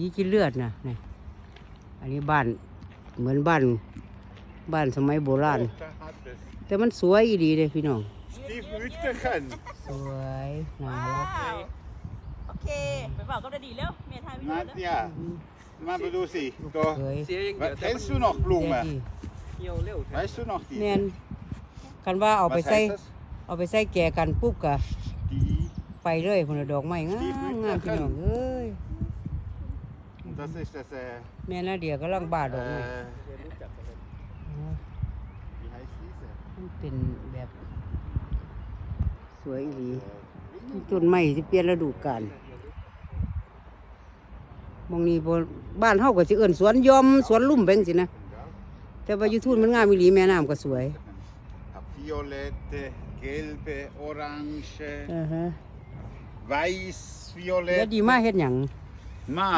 ผีกินเลือดนะนี่อันนี้บ้านเหมือนบ้าน บ้านสมัยโบราณ Da hat es. แต่มันสวยอีดีเลยพี่น้อง Steve Mütterchen. สวยน่าว้ารักวโอเค ไปบอกก็ได้ดีแล้วเมียทายวิดีโอแล้ว Nadja, mal du sie. เค Da. ยเสียอย่างเดียว Was, แต่มัน kennst du noch แม่ Blume? ที่เหี่ยวเร็วแท้ Weißt du noch แม่ die? นคันว่าเอาไป Was ใส่ heißt das? เอาไปใส่แก่กันปุ๊บก็ Die. ไปเลยพุ่นน่ะดอกไม้งามงามพี่น้องเอ้ย Und das ist das, äh, แม่นาเดียกำลังบาดดอกไม้ äh, เรียนรู้จักกันเลย wie heißt diese? มันเป็นแบบสวยอีหลีต้นไม้ที่เปลี่ยนฤดูกาลหมองนี้บ่บ้านเฮาก็สิเอิ้นสวนยอมสวนลุ่มแบงสินะ แต่ว่าอยู่ทุ่นมันงามอีหลีแม่น้ำก็สวย Hab Violette, gelbe, orange, อือฮะ weiß, แล้ว violett. ดีมาเฮ็ดหยัง Ma,